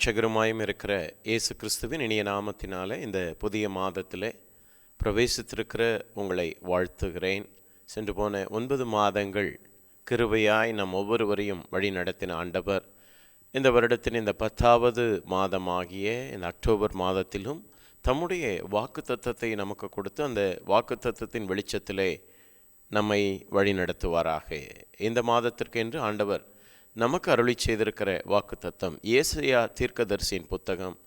இரட்சகருமாயும் இருக்கிற இயேசு கிறிஸ்துவின் இனிய நாமத்தினாலே இந்த புதிய மாதத்திலே பிரவேசித்திருக்கிற உங்களை வாழ்த்துகிறேன். சென்று போன ஒன்பது மாதங்கள் கிருபையாய் நம் ஒவ்வொருவரையும் வழி நடத்தின ஆண்டவர். இந்த வருடத்தின் இந்த பத்தாவது மாதமாகிய இந்த அக்டோபர் மாதத்திலும் தம்முடைய வாக்கு தத்துவத்தை நமக்கு கொடுத்து அந்த வாக்கு தத்துவத்தின் வெளிச்சத்திலே நம்மை வழி நடத்துவாராக இந்த மாதத்திற்கு என்று ஆண்டவர் நமக்கு அருளி செய்திருக்கிற வாக்கு தத்தம் ஏசையா தீர்க்கதரிசியின் புத்தகம்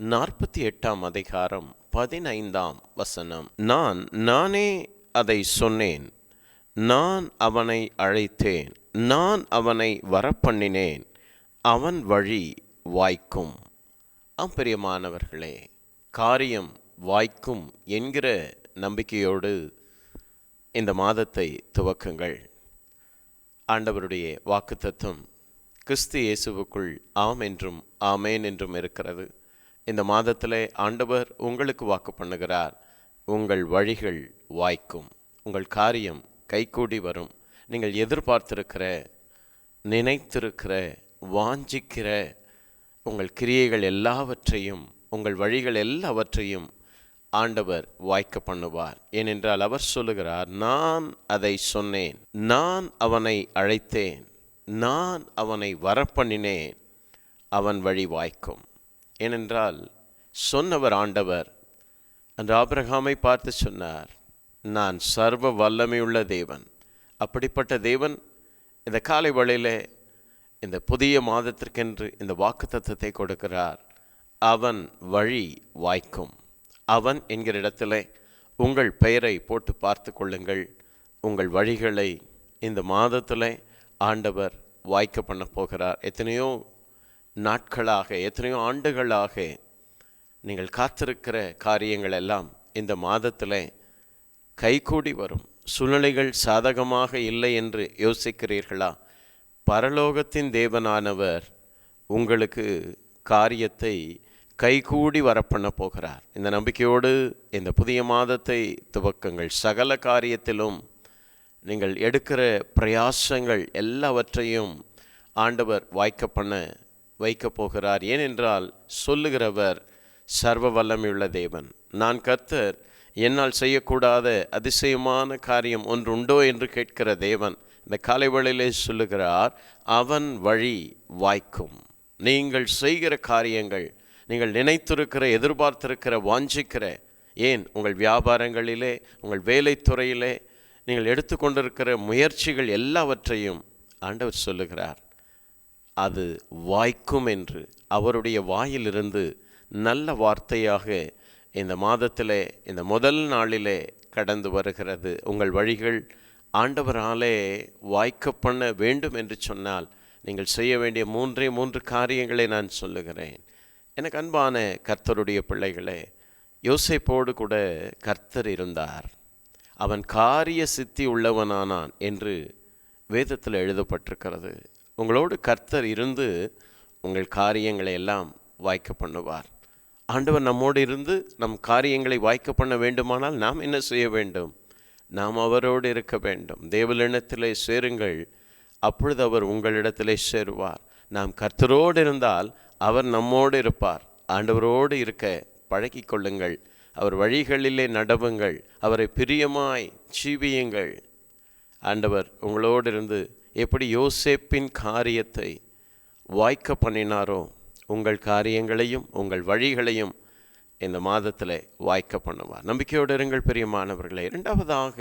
நாற்பத்தி எட்டாம் அதிகாரம் பதினைந்தாம் வசனம். நான் நானே அதை சொன்னேன். நான் அவனை அழைத்தேன். நான் அவனை வரப்பண்ணினேன். அவன் வழி வாய்க்கும். அம்பிரியமானவர்களே காரியம் வாய்க்கும் என்கிற நம்பிக்கையோடு இந்த மாதத்தை துவக்குங்கள். ஆண்டவருடைய வாக்குத்தத்தம் கிறிஸ்து இயேசுவுக்குள் ஆம் என்றும் ஆமேன் என்றும் இருக்கிறது. இந்த மாதத்திலே ஆண்டவர் உங்களுக்கு வாக்கு பண்ணுகிறார். உங்கள் வழிகள் வாய்க்கும் உங்கள் காரியம் கைகூடி வரும். நீங்கள் எதிர்பார்த்திருக்கிற நினைத்திருக்கிற வாஞ்சிக்கிற உங்கள் கிரியைகள் எல்லாவற்றையும் உங்கள் வழிகள் எல்லாவற்றையும் ஆண்டவர் வாய்க்க பண்ணுவார். ஏனென்றால் அவர் சொல்லுகிறார் நான் அதை சொன்னேன். நான் அவனை அழைத்தேன். நான் அவனை வரப்பண்ணினேன். அவன் வழி வாய்க்கும். ஏனென்றால் சொன்னவர் ஆண்டவர். அன்று ஆபிரகாமை பார்த்து சொன்னார் நான் சர்வ வல்லமையுள்ள தேவன். அப்படிப்பட்ட தேவன் இந்த காலை வேளையிலே இந்த புதிய மாதத்திற்கென்று இந்த வாக்கு தத்துவத்தை கொடுக்கிறார். அவன் வழி வாய்க்கும். அவன் என்கிற இடத்துல உங்கள் பெயரை போட்டு பார்த்து கொள்ளுங்கள். உங்கள் வழிகளை இந்த மாதத்தில் ஆண்டவர் வாய்க்க பண்ண போகிறார். எத்தனையோ நாட்களாக எத்தனையோ ஆண்டுகளாக நீங்கள் காத்திருக்கிற காரியங்கள் எல்லாம் இந்த மாதத்தில் கைகூடி வரும். சூழ்நிலைகள் சாதகமாக இல்லை என்று யோசிக்கிறீர்களா? பரலோகத்தின் தேவனானவர் உங்களுக்கு காரியத்தை கைகூடி வரப்பண்ண போகிறார். இந்த நம்பிக்கையோடு இந்த புதிய மாதத்தை துவக்கங்கள். சகல காரியத்திலும் நீங்கள் எடுக்கிற பிரயாசங்கள் எல்லாவற்றையும் ஆண்டவர் வாய்க்க பண்ண வைக்கப் போகிறார். ஏனென்றால் சொல்லுகிறவர் சர்வ வல்லமையுள்ள தேவன். நான் கர்த்தர் என்னால் செய்யக்கூடாத அதிசயமான காரியம் ஒன்று உண்டோ என்று கேட்கிற தேவன் இந்த காலை வழியிலே சொல்லுகிறார் அவன் வழி வாய்க்கும். நீங்கள் செய்கிற காரியங்கள் நீங்கள் நினைத்திருக்கிற எதிர்பார்த்திருக்கிற வாஞ்சிக்கிற ஏன் உங்கள் வியாபாரங்களிலே உங்கள் வேலைத்துறையிலே நீங்கள் எடுத்துக்கொண்டிருக்கிற முயற்சிகள் எல்லாவற்றையும் ஆண்டவர் சொல்லுகிறார். அது வாய்க்கும் என்று அவருடைய வாயிலிருந்து நல்ல வார்த்தையாக இந்த மாதத்திலே இந்த முதல் நாளிலே கடந்து வருகிறது. உங்கள் வழிகள் ஆண்டவராலே வாய்க்க பண்ண வேண்டும் என்று சொன்னால் நீங்கள் செய்ய வேண்டிய மூன்றே மூன்று காரியங்களை நான் சொல்லுகிறேன். எனக்கு அன்பான கர்த்தருடைய பிள்ளைகளே யோசைப்போடு கூட கர்த்தர் இருந்தார். அவன் காரிய சித்தி உள்ளவனானான் என்று வேதத்தில் எழுதப்பட்டிருக்கிறது. உங்களோடு கர்த்தர் இருந்து உங்கள் காரியங்களை எல்லாம் வாய்க்க பண்ணுவார். ஆண்டவர் நம்மோடு இருந்து நம் காரியங்களை வாய்க்க பண்ண வேண்டுமானால் நாம் என்ன செய்ய வேண்டும்? நாம் அவரோடு இருக்க வேண்டும். தேவலினத்திலே சேருங்கள். அப்பொழுது அவர் உங்களிடத்திலே சேருவார். நாம் கர்த்தரோடு இருந்தால் அவர் நம்மோடு இருப்பார். ஆண்டவரோடு இருக்க பழக்கி கொள்ளுங்கள். அவர் வழிகளிலே நடவுங்கள். அவரை பிரியமாய் ஜீவியுங்கள். ஆண்டவர் உங்களோடு இருந்து எப்படி யோசேப்பின் காரியத்தை வாய்க்க பண்ணினாரோ உங்கள் காரியங்களையும் உங்கள் வழிகளையும் இந்த மாதத்தில் வாய்க்க பண்ணுவார். நம்பிக்கையோடு இருங்கள் பிரியமானவர்களே. இரண்டாவதாக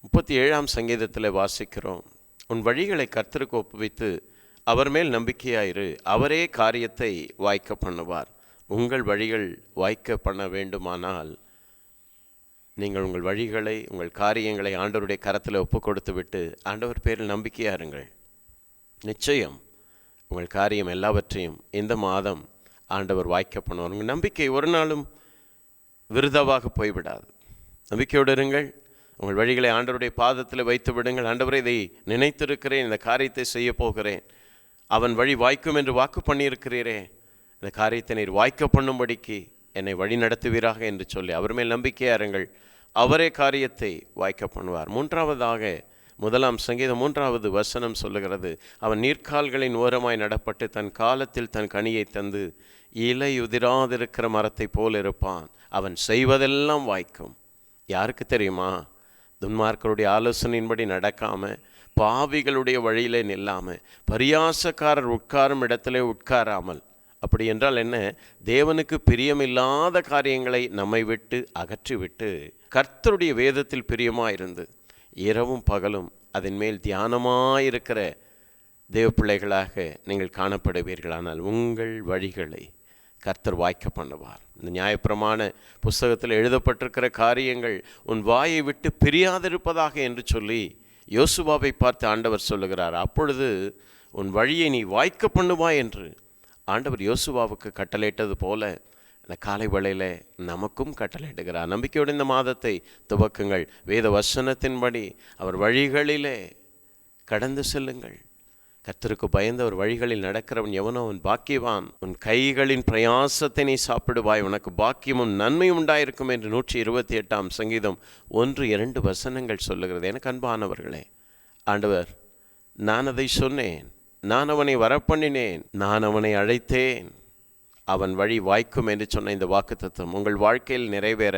முப்பத்தி ஏழாம் சங்கீதத்தில் வாசிக்கிறோம். உன் வழிகளை கர்த்தருக்கு ஒப்புவித்து அவர் மேல் நம்பிக்கையாயிரு. அவரே காரியத்தை வாய்க்க பண்ணுவார். உங்கள் வழிகள் வாய்க்க பண்ண வேண்டுமானால் நீங்கள் உங்கள் வழிகளை உங்கள் காரியங்களை ஆண்டவருடைய கரத்தில் ஒப்பு கொடுத்து விட்டு ஆண்டவர் பேரில் நம்பிக்கையா இருங்கள். நிச்சயம் உங்கள் காரியம் எல்லாவற்றையும் இந்த மாதம் ஆண்டவர் வாய்க்க பண்ணுவார். உங்கள் நம்பிக்கை ஒரு நாளும் விருதாவாக போய்விடாது. நம்பிக்கையோடு இருங்கள். உங்கள் வழிகளை ஆண்டவருடைய பாதத்தில் வைத்து விடுங்கள். ஆண்டவரை இதை நினைத்திருக்கிறேன். இந்த காரியத்தை செய்ய போகிறேன். அவன் வழி வாய்க்கும் என்று வாக்கு பண்ணியிருக்கிறீரே. இந்த காரியத்தை நீர் வாய்க்க பண்ணும்படிக்கு என்னை வழி நடத்துவீராக என்று சொல்லி அவர் மேல் நம்பிக்கையா அவரே காரியத்தை வாய்க்க பண்ணுவார். மூன்றாவதாக முதலாம் சங்கீதம் மூன்றாவது வசனம் சொல்லுகிறது அவன் நீர்க்கால்களின் ஓரமாய் நடப்பட்டு தன் காலத்தில் தன் கனியை தந்து இலை உதிராதிருக்கிற மரத்தைப் போல் இருப்பான். அவன் செய்வதெல்லாம் வாய்க்கும். யாருக்கு தெரியுமா? துன்மார்க்கருடைய ஆலோசனையின்படி நடக்காம பாவிகளுடைய வழியிலே நில்லாம பரியாசக்காரர் உட்காரும் இடத்திலே உட்காராமல் அப்படி என்றால் என்ன? தேவனுக்கு பிரியமில்லாத காரியங்களை நம்மை விட்டு அகற்றிவிட்டு கர்த்தருடைய வேதத்தில் பிரியமாயிருந்து இரவும் பகலும் அதன் மேல் தியானமாயிருக்கிற தேவ பிள்ளைகளாக நீங்கள் காணப்படுவீர்கள் ஆனால் உங்கள் வழிகளை கர்த்தர் வாய்க்க பண்ணுவார். இந்த நியாயப்பிரமான புஸ்தகத்தில் எழுதப்பட்டிருக்கிற காரியங்கள் உன் வாயை விட்டு பிரியாதிருப்பதாக என்று சொல்லி யோசுவாவை பார்த்து ஆண்டவர் சொல்லுகிறார் அப்பொழுது உன் வழியை நீ வாய்க்க பண்ணுவா என்று? ஆண்டவர் யோசுவாவுக்கு கட்டளையிட்டது போல இந்த காலை வேளையில் நமக்கும் கட்டளையிடுகிறார். நம்பிக்கையோடு இந்த மாதத்தை துவக்குங்கள். வேத வசனத்தின்படி அவர் வழிகளிலே கடந்து செல்லுங்கள். கர்த்தருக்கு பயந்த ஒரு வழிகளில் நடக்கிறவன் எவனோ அவன் பாக்கியவான். உன் கைகளின் பிரயாசத்தை நீ சாப்பிடுவாய். உனக்கு பாக்கியமும் நன்மையும் உண்டாயிருக்கும் என்று நூற்றி இருபத்தி எட்டாம் சங்கீதம் ஒன்று இரண்டு வசனங்கள் சொல்லுகிறது. எனக்கு அன்பானவர்களே ஆண்டவர் நான் அதை சொன்னேன். நான் அவனை வரப்பண்ணினேன். நான் அவனை அழைத்தேன். அவன் வழி வாய்க்கும் என்று சொன்ன இந்த வாக்குத்தத்தம் உங்கள் வாழ்க்கையில் நிறைவேற.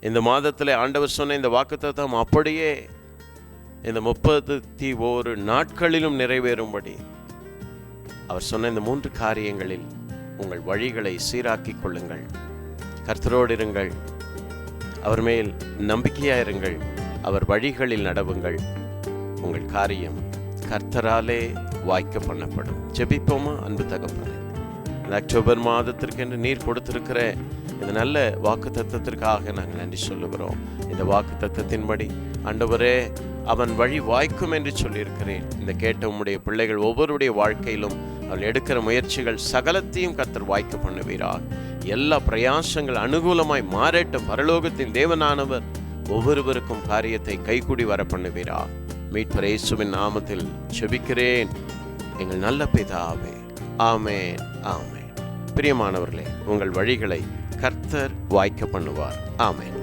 இந்த மாதத்தில் ஆண்டவர் சொன்ன இந்த வாக்குத்தத்தம் அப்படியே இந்த முப்பத்தி ஓரு நாட்களிலும் நிறைவேறும்படி. அவர் சொன்ன இந்த மூன்று காரியங்களில் உங்கள் வழிகளை சீராக்கிக் கொள்ளுங்கள். கர்த்தரோடு இருங்கள். அவர் மேல் நம்பிக்கையாயிருங்கள். அவர் வழிகளில் நடவுங்கள். உங்கள் காரியம் கர்த்தராலே வாய்க்க பண்ணப்படும். ஜெபிப்போமா? அன்பு தகப்பனே. இந்த அக்டோபர் மாதத்திற்கென்று நீர் கொடுத்திருக்கிற இந்த நல்ல வாக்கு தத்துவத்திற்காக நாங்கள் நன்றி சொல்லுகிறோம். இந்த வாக்கு தத்துவத்தின்படி ஆண்டவரே அவன் வழி வாய்க்கும் என்று சொல்லியிருக்கிறேன். இந்த கேட்ட உம்முடைய பிள்ளைகள் ஒவ்வொருடைய வாழ்க்கையிலும் அவள் எடுக்கிற முயற்சிகள் சகலத்தையும் கத்தர் வாய்க்க பண்ணுவீரார் எல்லா பிரயாசங்கள் அனுகூலமாய் மாறட்டும். பரலோகத்தின் தேவனானவர் ஒவ்வொருவருக்கும் காரியத்தை கைகூடி வர பண்ணுவீரார் மீட்பர் இயேசுவின் நாமத்தில் செபிக்கிறேன். எங்கள் நல்ல பிதாவே. ஆமென் ஆமென். பிரியமானவர்களே உங்கள் வழிகளை கர்த்தர் வாய்க்க பண்ணுவார். ஆமேன்.